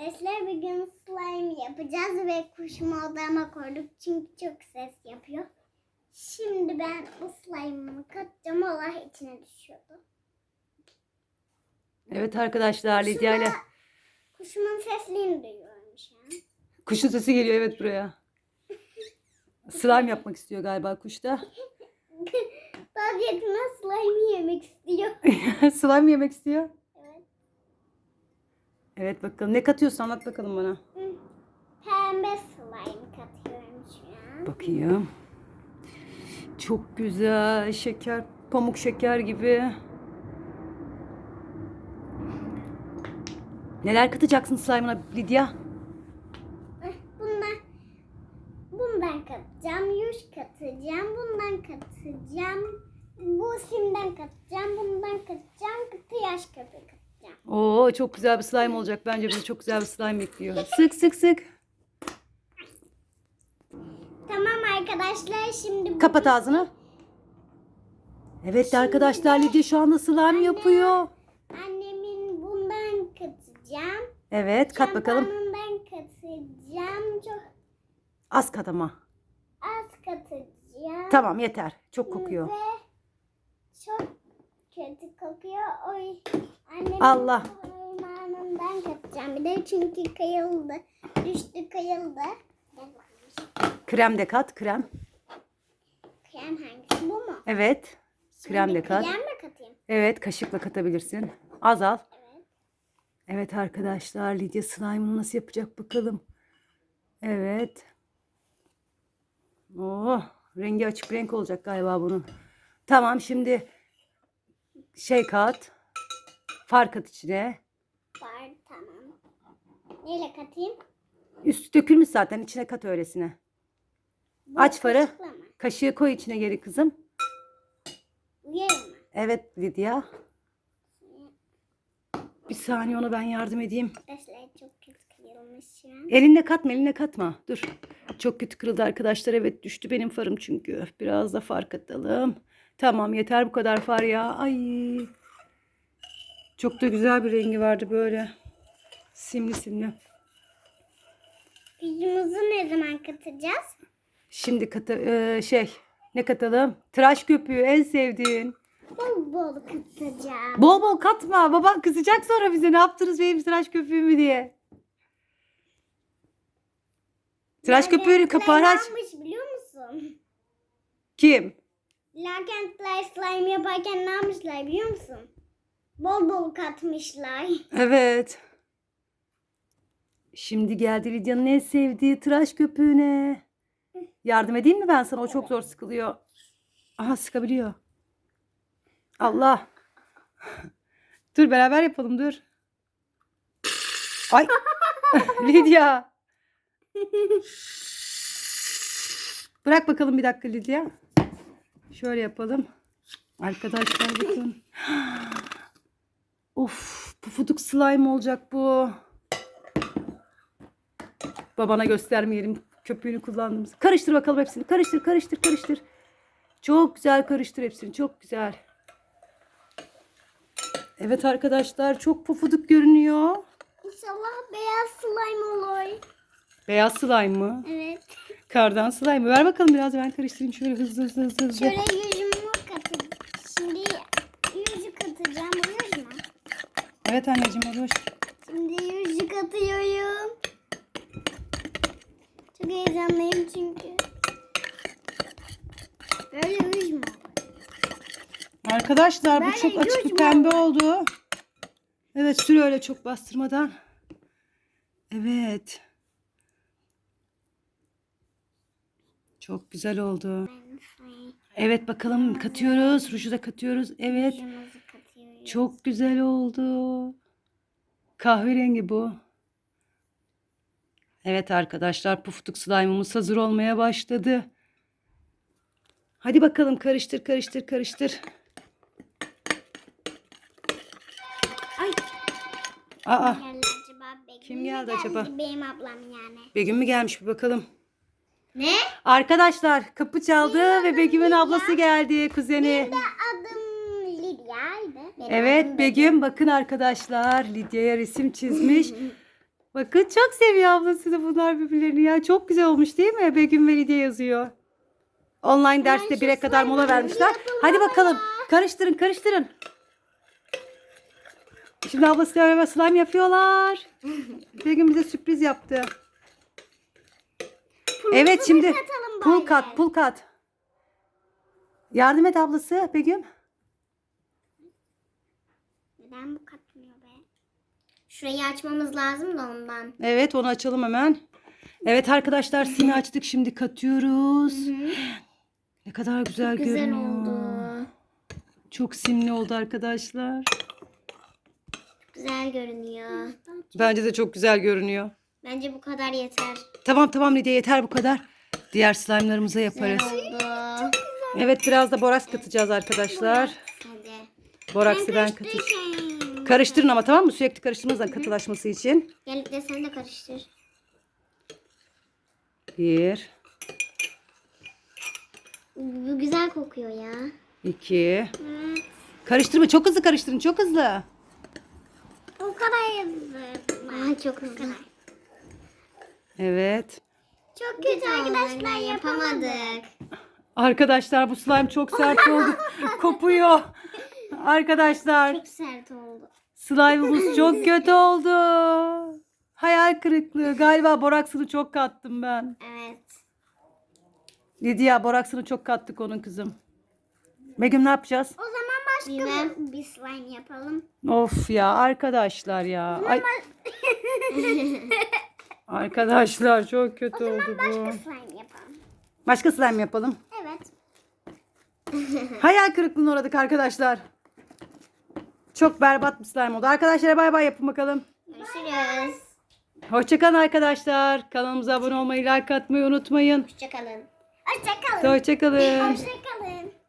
Arkadaşlar bir gün slime yapacağız ve kuşumu odama koyduk çünkü çok ses yapıyor. Şimdi ben bu slime'ımı katacağım. Allah içine düşüyordu. Evet arkadaşlar Lidya ile Kuşumun sesliğini duyuyorum şu an. kuşun sesi geliyor evet buraya. Slime yapmak istiyor galiba kuş da. Daha yakına slime yemek istiyor. Slime yemek istiyor. Evet. Bakalım ne katıyorsun anlat bakalım bana. Pembe slime katıyorum şu an. Bakayım. Çok güzel şeker pamuk şeker gibi. Neler katacaksın slime'ına Lidya? Eh, Bundan bundan katacağım, yuş katacağım, bundan katacağım, bu simden katacağım, bundan katacağım, kıtı yaş katacağım. Oo çok güzel bir slime olacak. Bence bizi çok güzel bir slime bekliyor. Sık sık sık. Tamam arkadaşlar şimdi bu- Kapat ağzını. Evet arkadaşlar Lidya şu anda slime yapıyor. annemin bundan katacağım. Evet kat bakalım. Şampuanından katacağım. Çok Az kat ama. az katacağım. Tamam yeter. Çok kokuyor. Ve çok kötü kokuyor. Oy. Annemin Allah. parmağından katacağım. Bir de çünkü kayıldı. Düştü kayıldı. Krem de kat. Krem. Krem hangisi bu mu? Evet. Krem de kat. Krem mi katayım? Evet kaşıkla katabilirsin. Az al. Evet. Evet arkadaşlar Lidya slime'ını nasıl yapacak bakalım. Evet. Oh, rengi açık renk olacak galiba bunun. Tamam şimdi şey kat. Far kat içine. Var tamam. Neyle katayım? Üstü dökülmüş zaten içine kat öylesine. Bu Aç farı. kaşıkla mı? Kaşığı koy içine geri kızım. Mu? Evet Lidya. Bir saniye ona ben yardım edeyim. Arkadaşlar çok kötü kayılmış şu an. Elinle katma, elinle katma. Dur. Çok kötü kırıldı arkadaşlar. Evet düştü benim farım çünkü. Biraz da far katalım. Tamam yeter bu kadar far ya. Ay. Çok da güzel bir rengi vardı böyle. Simli simli. Gücümüzü ne zaman katacağız? Şimdi kata e, şey ne katalım? Tıraş köpüğü en sevdiğin. Bol bol katacağım. Bol bol katma. Baban kızacak sonra bize ne yaptınız benim tıraş köpüğümü diye. Tıraş köpüğünün kapağını aç. yapmış biliyor musun? Kim? Lakentler slime yaparken ne yapmışlar biliyor musun? Bol bol katmışlar. Evet. Şimdi geldi Lidya'nın en sevdiği tıraş köpüğüne. Yardım edeyim mi ben sana? O çok zor sıkılıyor. Aha sıkabiliyor. Allah. Dur beraber yapalım dur. Ay. Lidya. Bırak bakalım bir dakika Lidya. Şöyle yapalım. Arkadaşlar bakın. Of, pufuduk slime olacak bu. Babana göstermeyelim köpüğünü kullandığımız. Karıştır bakalım hepsini. Karıştır, karıştır, karıştır. Çok güzel karıştır hepsini. Çok güzel. Evet arkadaşlar çok pufuduk görünüyor. İnşallah beyaz slime olur. Beyaz slime mı? Evet. Kardan slime? Ver bakalım biraz ben karıştırayım şöyle hızlı hızlı hızlı hızlı. Şöyle yüzümü katacağım. Şimdi yüzü katacağım. Uyuyor mu? Evet anneciğim hoş. Şimdi yüzü katıyorum. Çok heyecanlıyım çünkü. Böyle yüz mü? Arkadaşlar bu Böyle çok açık bir mü pembe oldu. Evet sür öyle çok bastırmadan. Evet. Çok güzel oldu. Evet bakalım katıyoruz. Ruju da katıyoruz. Evet. Çok güzel oldu. Kahverengi bu. Evet arkadaşlar pufuduk slime'ımız hazır olmaya başladı. Hadi bakalım karıştır karıştır karıştır. Ay. Aa Geldi acaba Kim geldi acaba? Benim ablam yani. Begüm mü gelmiş bir bakalım. Ne? Arkadaşlar kapı çaldı ve Begüm'ün ablası geldi kuzeni. Adım Lidya'ydı. Benim Evet Begüm bakın arkadaşlar Lidya'ya resim çizmiş. Bakın çok seviyor ablası da bunlar birbirlerini ya. Çok güzel olmuş değil mi? Begüm ve Lidya yazıyor. Online derste şu 1'e kadar mola vermişler. yapalım Hadi bakalım. Karıştırın karıştırın. Şimdi ablası ile beraber slime yapıyorlar. Begüm bize sürpriz yaptı. Evet şimdi katalım pul kat pul kat. Yardım et ablası Begüm. Neden bu katmıyor be? Şurayı açmamız lazım da ondan. Evet onu açalım hemen. Evet arkadaşlar simi açtık şimdi katıyoruz. Ne kadar güzel, Güzel görünüyor. oldu. Çok simli oldu arkadaşlar. Güzel görünüyor. Bence de çok güzel görünüyor. Bence bu kadar yeter. Tamam tamam Lidya yeter bu kadar. Diğer slime'larımıza yaparız. Oldu. Evet biraz da boraks katacağız arkadaşlar. Hadi. Boraksı ben katacağım. Karıştırın ama tamam mı? Sürekli karıştırmanızdan katılaşması için. Gel de sen de karıştır. Bir, Bu güzel kokuyor ya. iki. Evet. Karıştırma çok hızlı karıştırın çok hızlı. O kadar hızlı. Aa, çok hızlı. Evet. Çok kötü arkadaşlar yapamadık. Arkadaşlar bu slime çok sert oldu. Kopuyor. Arkadaşlar Çok sert oldu. slime'ımız çok kötü oldu. Hayal kırıklığı. Galiba boraksını çok kattım ben. Evet. Lidya boraksını çok kattık onun kızım. Begüm ne yapacağız? O zaman başka bir, bir slime yapalım. Of ya arkadaşlar ya. Ay. arkadaşlar çok kötü oldu bu. Başka slime yapalım. Başka slime yapalım. Evet. Hayal kırıklığına uğradık arkadaşlar. Çok berbat bir slime oldu. Arkadaşlara bay bay yapın bakalım. Görüşürüz. Hoşçakalın arkadaşlar. Kanalımıza abone olmayı, like atmayı unutmayın. Hoşçakalın. Hoşçakalın. Hoşçakalın. Hoşçakalın.